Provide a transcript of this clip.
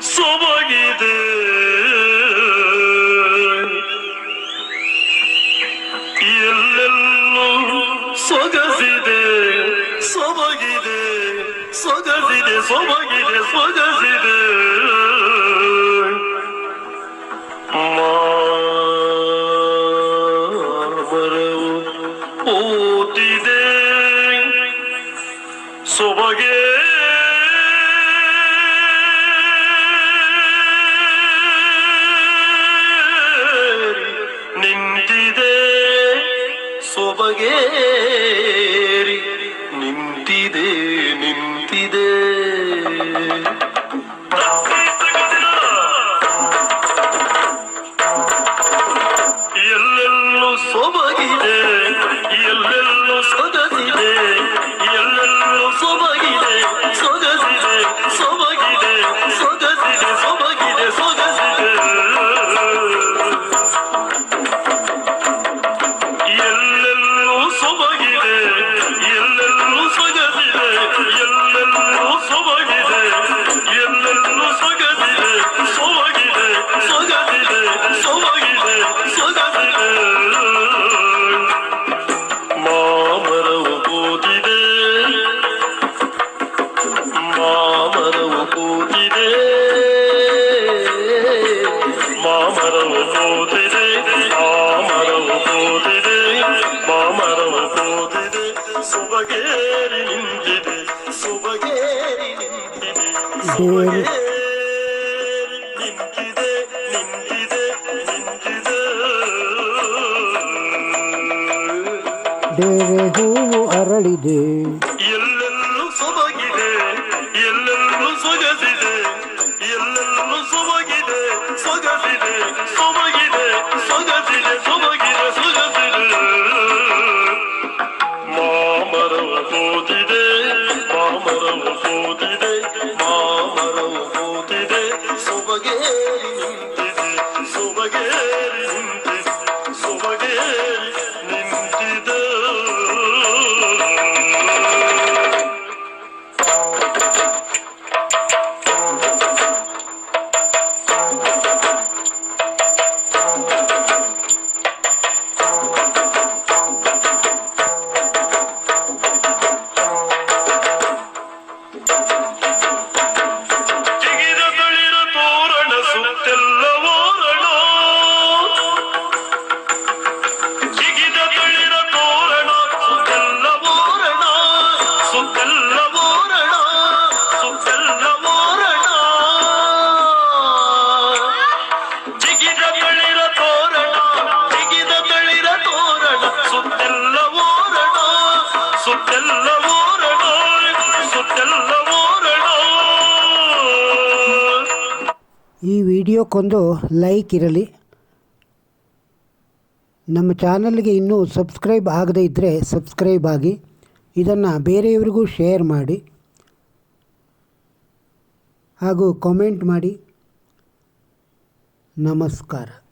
ಸೊಬಗಿದೆ ಎಲ್ಲೆಲ್ಲೂ ಸೊಗಸಿದೆ ಸೊಬಗಿದೆ ಸೊಗಸಿದೆ ಸೊಬಗಿದೆ ಸೊಗಸಿದೆ ಮಾಮರವು ಓದಿದೆ ಸೊಬಗೆ ನಿಂತಿದೆ ಸೊಬಗೇರಿ ನಿಂತಿದೆ ನಿಂತಿದೆ. ಮಾಮರವು ಕೂತಿದೆ ಮಾಮರವು ಕೂತಿದೆ ಮಾಮರವು ಕೂತಿದೆ. ನಿಂತಿದೆ ಸುಬಗೇರಿ ನಿಂತಿದೆ ಸುಬಗೇರಿ ಬೇರೆ ಹೂವು ಅರಳಿದೆ. ಸೊಬಗಿದೆ ಸೊಗಸಿದೆ ಸೊಬಗಿದೆ ಸೊಗಸಿದೆ. ಮಾಮರವು ಕೂತಿದೆ ಮಾಮರವು ಕೂತಿದೆ ಮಾಮರವು ಕೂತಿದೆ ಸೊಬಗೇರಿ. ಈ ವಿಡಿಯೋಕ್ಕೊಂದು ಲೈಕ್ ಇರಲಿ. ನಮ್ಮ ಚಾನಲ್ಗೆ ಇನ್ನೂ ಸಬ್ಸ್ಕ್ರೈಬ್ ಆಗದೇ ಇದ್ದರೆ ಸಬ್ಸ್ಕ್ರೈಬ್ ಆಗಿ. ಇದನ್ನು ಬೇರೆಯವರಿಗೂ ಶೇರ್ ಮಾಡಿ. ಹಾಗೂ ಕಾಮೆಂಟ್ ಮಾಡಿ. ನಮಸ್ಕಾರ.